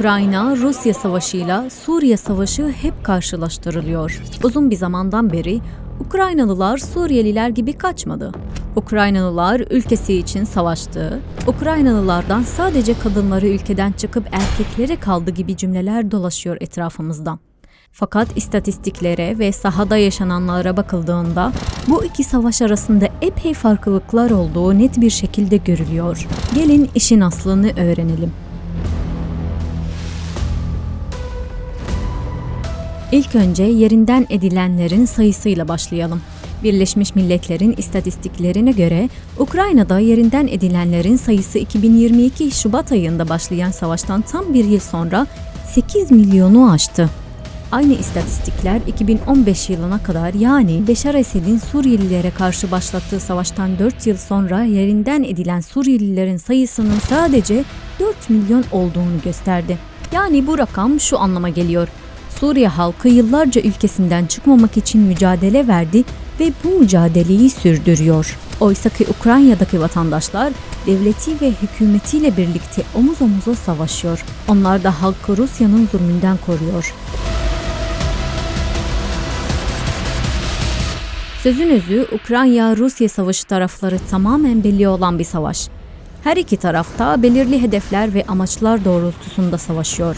Ukrayna-Rusya savaşıyla Suriye savaşı hep karşılaştırılıyor. Uzun bir zamandan beri Ukraynalılar Suriyeliler gibi kaçmadı. Ukraynalılar ülkesi için savaştı. Ukraynalılardan sadece kadınları ülkeden çıkıp erkeklere kaldı gibi cümleler dolaşıyor etrafımızda. Fakat istatistiklere ve sahada yaşananlara bakıldığında bu iki savaş arasında epey farklılıklar olduğu net bir şekilde görülüyor. Gelin işin aslını öğrenelim. İlk önce yerinden edilenlerin sayısıyla başlayalım. Birleşmiş Milletler'in istatistiklerine göre Ukrayna'da yerinden edilenlerin sayısı 2022 Şubat ayında başlayan savaştan tam bir yıl sonra 8 milyonu aştı. Aynı istatistikler 2015 yılına kadar yani Beşar Esed'in Suriyelilere karşı başlattığı savaştan 4 yıl sonra yerinden edilen Suriyelilerin sayısının sadece 4 milyon olduğunu gösterdi. Yani bu rakam şu anlama geliyor. Suriye halkı yıllarca ülkesinden çıkmamak için mücadele verdi ve bu mücadeleyi sürdürüyor. Oysaki Ukrayna'daki vatandaşlar devleti ve hükümetiyle birlikte omuz omuza savaşıyor. Onlar da halkı Rusya'nın zulmünden koruyor. Sözün özü Ukrayna-Rusya savaşı tarafları tamamen belli olan bir savaş. Her iki tarafta belirli hedefler ve amaçlar doğrultusunda savaşıyor.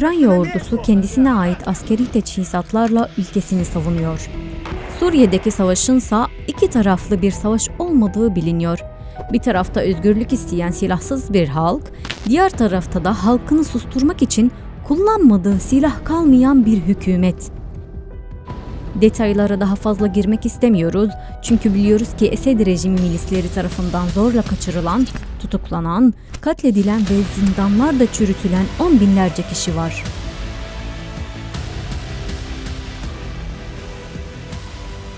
Ukrayna ordusu kendisine ait askeri teçhizatlarla ülkesini savunuyor. Suriye'deki savaşınsa iki taraflı bir savaş olmadığı biliniyor. Bir tarafta özgürlük isteyen silahsız bir halk, diğer tarafta da halkını susturmak için kullanmadığı silah kalmayan bir hükümet. Detaylara daha fazla girmek istemiyoruz çünkü biliyoruz ki Esed rejimi milisleri tarafından zorla kaçırılan, tutuklanan, katledilen ve zindanlarda çürütülen on binlerce kişi var.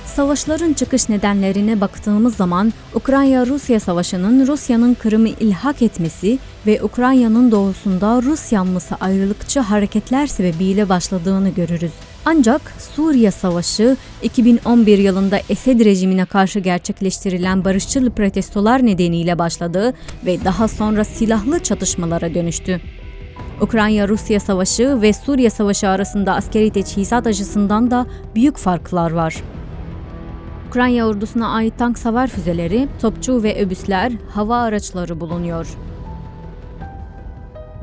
Savaşların çıkış nedenlerine baktığımız zaman Ukrayna-Rusya savaşının Rusya'nın Kırım'ı ilhak etmesi ve Ukrayna'nın doğusunda Rus yanlısı ayrılıkçı hareketler sebebiyle başladığını görürüz. Ancak Suriye Savaşı 2011 yılında Esed rejimine karşı gerçekleştirilen barışçıl protestolar nedeniyle başladı ve daha sonra silahlı çatışmalara dönüştü. Ukrayna-Rusya savaşı ve Suriye savaşı arasında askeri teçhizat açısından da büyük farklar var. Ukrayna ordusuna ait tank savar füzeleri, topçu ve öbüsler, hava araçları bulunuyor.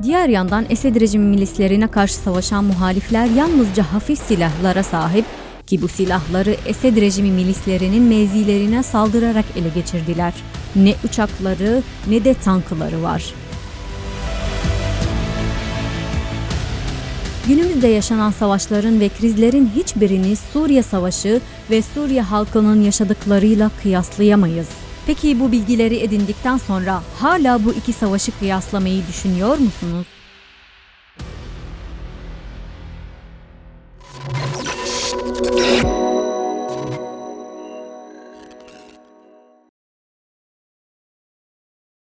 Diğer yandan Esed rejimi milislerine karşı savaşan muhalifler yalnızca hafif silahlara sahip ki bu silahları Esed rejimi milislerinin mevzilerine saldırarak ele geçirdiler. Ne uçakları ne de tankları var. Günümüzde yaşanan savaşların ve krizlerin hiçbirini Suriye Savaşı ve Suriye halkının yaşadıklarıyla kıyaslayamayız. Peki bu bilgileri edindikten sonra hala bu iki savaşı kıyaslamayı düşünüyor musunuz?